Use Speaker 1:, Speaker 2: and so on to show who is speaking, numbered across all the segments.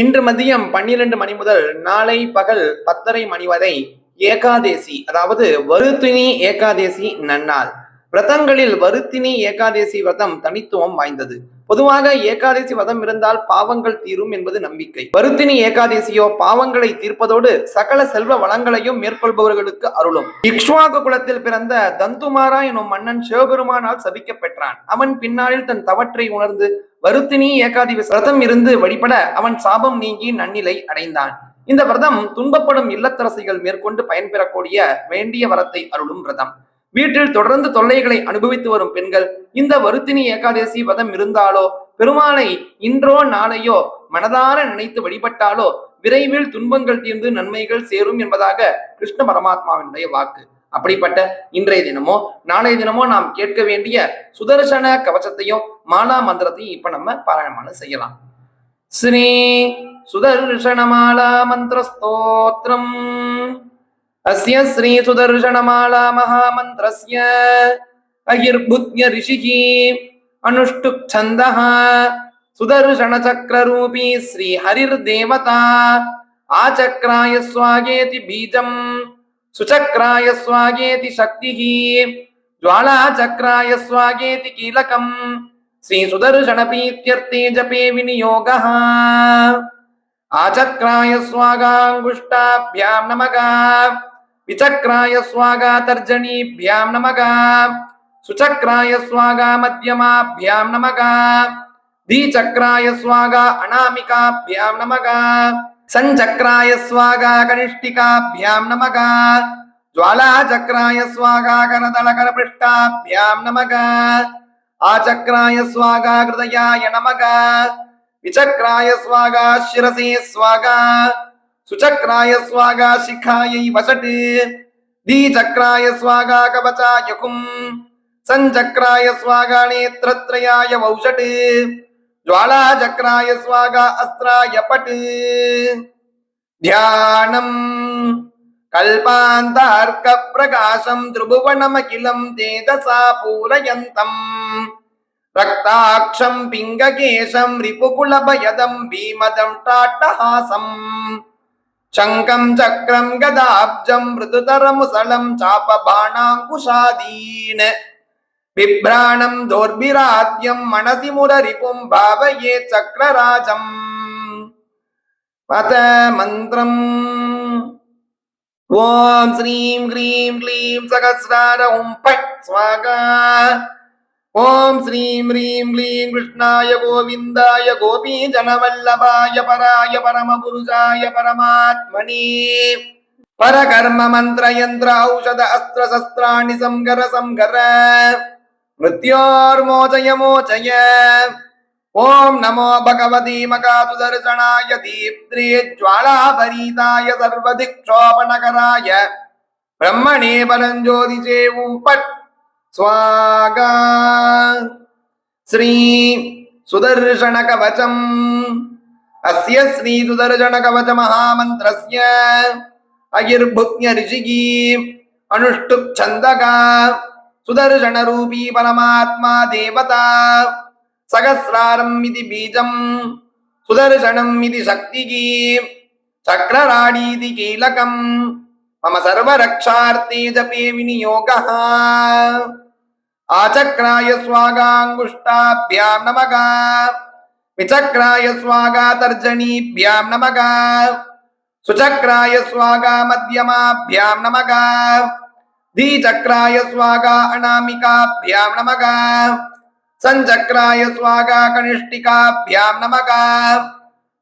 Speaker 1: இன்று மதியம் பன்னிரண்டு மணி முதல் நாளை பகல் பத்தரை மணி வரை ஏகாதேசி அதாவது வருத்தினி ஏகாதேசி நன்னாள். விரதங்களில் வருத்தினி ஏகாதேசி விரதம் தனித்துவம் வாய்ந்தது. பொதுவாக ஏகாதசி வதம் இருந்தால் பாவங்கள் தீரும் என்பது நம்பிக்கை. வருத்தினி ஏகாதசியோ பாவங்களை தீர்ப்பதோடு சகல செல்வ வளங்களையும் மேற்கொள்பவர்களுக்கு அருளும். இக்ஷ்வாகு குலத்தில் பிறந்த தந்துமாரா எனும் மன்னன் சிவபெருமானால் சபிக்கப் பெற்றான் அவன் பின்னாளில் தன் தவற்றை உணர்ந்து வருத்தினி ஏகாதி விரதம் இருந்து வழிபட அவன் சாபம் நீங்கி நன்னிலை அடைந்தான். இந்த விரதம் துன்பப்படும் இல்லத்தரசிகள் மேற்கொண்டு பயன்பெறக்கூடிய வேண்டிய வரத்தை அருளும் விரதம். வீட்டில் தொடர்ந்து தொல்லைகளை அனுபவித்து வரும் பெண்கள் இந்த வருத்தினி ஏகாதசி வதம் இருந்தாலோ பெருமாளை இன்றோ நாளையோ மனதார நினைத்து வழிபட்டாலோ விரைவில் துன்பங்கள் தீர்ந்து நன்மைகள் சேரும் என்பதாக கிருஷ்ண பரமாத்மாவினுடைய வாக்கு. அப்படிப்பட்ட இன்றைய தினமோ நாளைய தினமோ நாம் கேட்க வேண்டிய சுதர்சன கவசத்தையும் மாலா மந்திரத்தையும் இப்ப நம்ம பாராயணமான செய்யலாம். ஸ்ரீ சுதர்ஷனமாலா மந்திர ஸ்தோத்திரம். అస్య శ్రీ సుదర్శనమాళా మహామంత్రస్య అహిర్భుత్య ఋషిః అనుష్టుప్ ఛందః సుదర్శన చక్రరూపీ శ్రీ హరిర్దేవత ఆచక్రాయ స్వాగేతి బీజం సుచక్రాయ స్వాగేతి శక్తిః జ్వాలాచక్రాయ స్వాగేతి కీలకం శ్రీ సుదర్శన ప్రీత్యర్థే జపే వినియోగ ఆచక్రాయ స్వాగాంగుష్టాభ్యాం నమగా విచక్రాయ స్వాగాతర్జనీభ్యాం నమగా సుచక్రాయ స్వాగా మధ్యమాభ్యాం నమగా ద్విచక్రాయ స్వాగా అనామికాభ్యాం నమగా సంచక్రాయ స్వాగా కనిష్ఠికాభ్యాం నమగా జ్వాలాచక్రాయ స్వాగా కరదళకర పృష్టాభ్యాం నమగా ఆచక్రాయ స్వాగా హృదయాయ నమగా విచక్రాయ స్వాగా శిరసే స్వాగా సుచక్రాయ స్వాగా శిఖాయై వసటి ద్విచక్రాయ స్వాగా కవచా యకుం సంచక్రాయ స్వాగా నేత్రత్రయాయ వౌషటి జ్వాళాచక్రాయ స్వాగా అస్త్రాయ పట్ ధ్యానం కల్పాంతార్క ప్రకాశం త్రిభువనమిలం తేజసా పూరయంతం రక్తాక్షం పింగకేశం రిపుకుల భయదం భీమదం టాట్టహాసం சங்கம் சக்கரம் கதாப்ஜம் மிருதுதரமுசலம் சாப பாணாங்குஷாதீன் பிப்ராணம் தோர்பிராத்யம் மனசி முரரிபும் பாவையே சக்கரராஜம் பத மந்திரம். ஓம் ஸ்ரீம் கிரீம் க்ளீம் சகசிரார உம் பட் ஸ்வாகா. ஓம் ஸ்ரீம் ஹ்ரீம் க்ளீம் கிருஷ்ணாய கோவிந்தாய கோபீ ஜனவல்லபாய பராய பரமபுருஷாய பரமாத்மனே. பரகர்ம மந்திர யந்திர ஔஷத அஸ்திர சஸ்திராணி சங்கர சங்கர மிருத்யோர்மோச்சய மோச்சய ஓம் நமோ பகவதி மகாது தர்சனாய தீப்திரே ஜுவாலாபரீதாய சர்வதிக்ஷோபனகராய பிரம்மணே பரஞ்சோதிஷே உபட் स्वागा श्री सुदर्शनकवचम् अस्य श्री सुदर्शनकवचमहामन्त्रस्य अगिर्भुज्ञ ऋषिगी अनुष्टुप् छन्दका सुदर्शनरूपी परमात्मा देवता सहस्रारम् इति बीजम् सुदर्शनम् इति शक्तिः चक्रराडीति कीलकम् मम सर्वरक्षार्थे जपे विनियोगः आचक्राय स्वागाङ्गुष्टाभ्यां नमः विचक्राय स्वागा तर्जनीभ्यां नमः सुचक्राय स्वागा मध्यमाभ्यां नमः द्विचक्राय स्वागा अनामिकाभ्यां नमः सञ्चक्राय स्वागा कनिष्ठिकाभ्यां नमः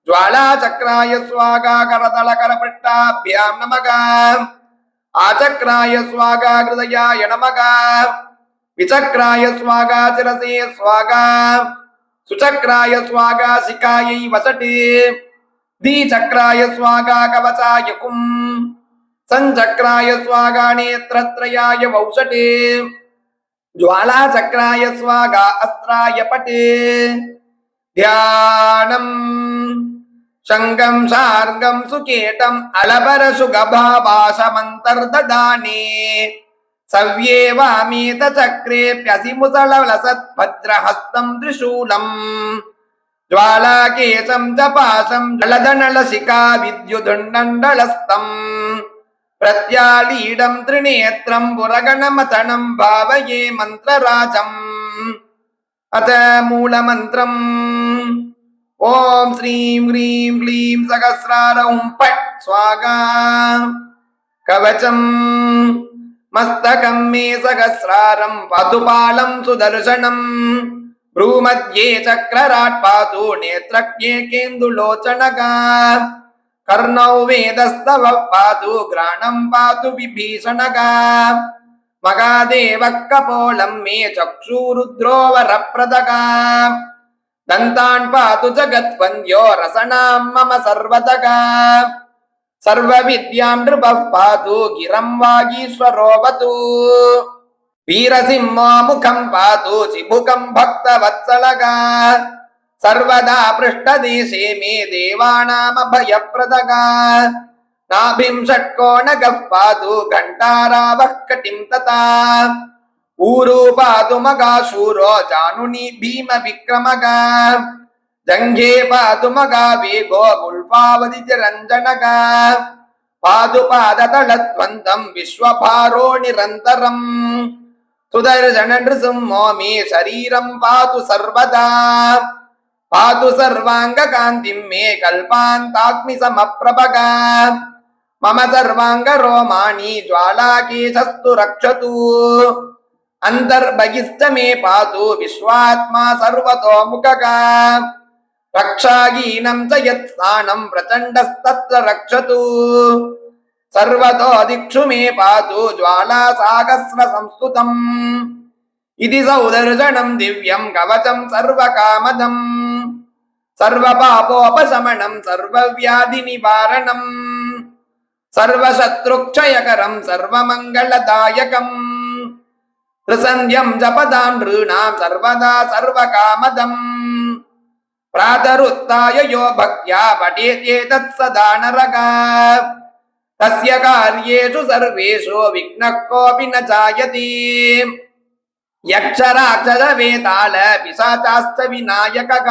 Speaker 1: ज्वालाचक्राय स्वागा करतलकरपृष्ठाभ्यां नमः आचक्राय स्वागा हृदयाय नमः విచక్రాయ స్వాగా చిరసే స్వాగా సుచక్రాయ స్వాగా శిఖాయై వసటి ద్విచక్రాయ స్వాగా కవచాయకుం సంచక్రాయ స్వాగా నేత్రత్రయాయ వౌషటి జ్వాలాచక్రాయ స్వాగా అస్త్రాయ పటే ధ్యానం శంగం శార్గం సుకేటం అలబర సుగభాభాషమంతర్దదానే. सव्येवामीतचक्रेऽप्यसिमुसलसद्भद्रहस्तं त्रिशूलम् ज्वालाकेशं च पाशं जलदनलशिखा विद्युदुण्डलस्तम् प्रत्यालीडं त्रिनेत्रं पुरगणमथनं भावये मन्त्रराजम् अथ मूलमन्त्रम् ॐ श्रीं ह्रीं क्लीं सहस्रारं पट् स्वागा कवचम् మస్తకం మే సహస్రారం పాతుపాలం సుదర్శనం. భ్రూమధ్యే చక్రరాట్ పాతు నేత్రజ్ఞే కేందులోచనగా. కర్ణౌ వేదస్తవ పాతు గ్రాణం పాతు విభీషణగా. మగాదేవ కపోలం మే చక్షురుద్రోవరప్రదగా దంతాన్ పాతు జగత్వన్యో రసనాం మమ సర్వతగా. సర్వ విద్యామృభః పాతు గిరం వాగీశ్వరోవతు. వీరసింహాముఖం పాతు చిముఖం భక్త వత్సలగా సర్వదా పృష్ఠదేశే మే దేవానామభయప్రదగా. నాభిం షట్కోణగః పాతు ఘంటారావః కటిం తథా. ఊరు పాదు మగా శూరో జానుని భీమ విక్రమగా ஜங்கே பாதுமகா வேகோ முல்பாவதி ரஞ்சனக பாது பாததளத்வந்தம் விஸ்வபாரோ நிரந்தரம். சுதர்ஜனன்று சிம்மோமி சரீரம் பாது சர்வதா. பாது சர்வாங்க காந்திம் மே கல்பாந்தாத்மி சமப்பிரபகா. மம சர்வாங்க ரோமாணி ஜ்வாலாகேசஸ்து ரக்ஷது. அந்தர்பகிஸ்த மே பாது விஸ்வாத்மா சர்வதோ முககா रक्षाहीनं च यत्स्थानं प्रचण्डस्तत्र रक्षतु सर्वतो दिक्षु मे पातु ज्वालासागस्रसंस्तुतम् इति सौदर्शनं दिव्यं कवचं सर्वकामदम् सर्वपापोपशमनं सर्वव्याधिनिवारणम् सर्वशत्रुक्षयकरं सर्वमङ्गलदायकम् त्रिसन्ध्यं जपदां नॄणां सर्वदा सर्वकामदम् प्रातरुत्थाय यो भक्त्या पठेत्येतत् सदा नरका तस्य कार्येषु सर्वेषु विघ्नः कोऽपि न जायते यक्षराक्षसवेताल पिशाचाश्च विनायकः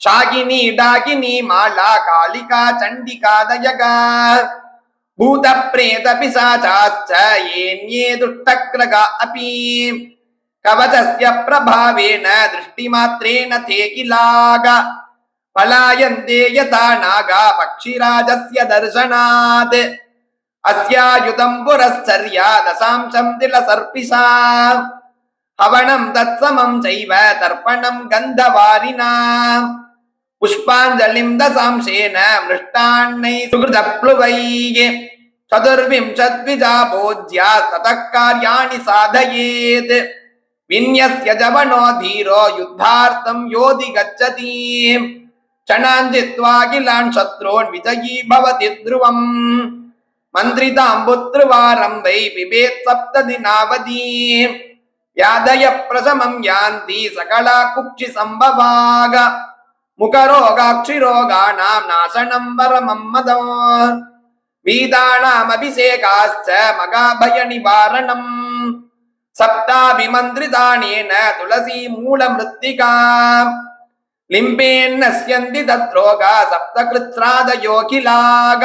Speaker 1: शाकिनी डाकिनी माला कालिका चण्डिकादयका भूतप्रेतपिशाचाश्च येन्ये दुष्टग्रगा अपि கவசஸ்ய பிரபாவேன திருஷ்டிமாத்திரேன தேகிலாக பலாயந்தே யதா நாகா பக்ஷிராஜஸ்ய தர்சனாத் அஸ்யாயுதம் புரஸ்தர்யா தசாம்சம் தில சர்பிசாம் ஹவனம் தத்சமம் செய்வ தர்ப்பணம் கந்தவாரினா புஷ்பாஞ்சலிம் தசாம்சேன மிருஷ்டாண்ணை சுகிருதப்ளுவையே சதுர்விம்சத்விஜா போஜ்யா ததக்காரியாணி சாதயேத் விநியஸ்யஜவனோ தீரோ யுத்தார்த்தம் யோதி கச்சதி. க்ஷணாஞ்சித்வாகிலான் சத்ரோன் விஜயீ பவதி த்ருவம். மந்திரிதாம் புத்ருவாரம்பை பிபேத் சப்ததி நாவதி. யாதய பிரசமம் யாந்தி சகலா குக்ஷி சம்பவாக. முகரோகாட்சி ரோகாணாம் நாசனம் பரமம் மதம். வீதானாம் அபிஷேகாஸ்ச மகாபய நிவாரணம். சப்தாபிமந்திரிதானேன துளசி மூல மிருத்திகாம் லிம்பேன் நஸ்யந்தி தத்ரோகா சப்தகிருத்ராத யோகிலாக.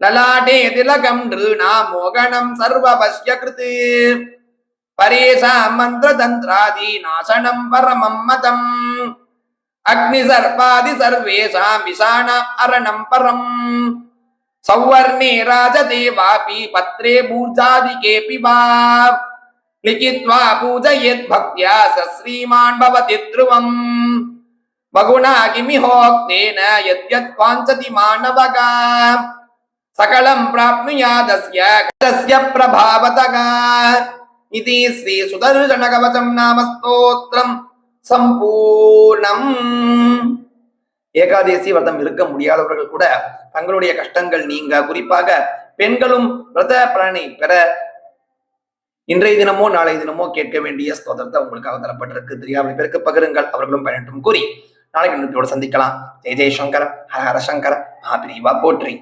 Speaker 1: லலாடே திலகம் நிருணா மோகணம் சர்வ பஸ்ய கிருத்து பரேசா மந்திர தந்திராதி நாசனம் பரமம் மதம். அக்னி சர்பாதி சர்வேஷாம் விஷாணாம் அரணம் பரம். சௌவர்ணே ராஜதேவாபி பத்ரே பூர்ஜாதி கேபி வா लिखित्वा पूजयेद्भक्त्या स श्रीमान् भवति ध्रुवम् बहुना किमिहोक्तेन यद्यद्वाञ्छति मानवगा सकलं प्राप्नुयादस्य कस्य प्रभावतः इति श्रीसुदर्शनकवचं नाम स्तोत्रम् சம்பூர்ணம் ஏகாதேசி விரதம் இருக்க முடியாதவர்கள் கூட தங்களுடைய கஷ்டங்கள் நீங்க குறிப்பாக பெண்களும் விரத பலனை பெற இன்றைய தினமோ நாளைய தினமோ கேட்க வேண்டிய ஸ்தோத்திரத்தை உங்களுக்காக தரப்பட்டிருக்கு. தெரியாமல் பேருக்கு பகிருங்கள். அவர்களும் பயனற்றும் கூறி நாளைக்கு இன்னத்தோடு சந்திக்கலாம். ஜெய ஜெயசங்கர ஹர ஹர சங்கர மகாபிரிவா போற்றி.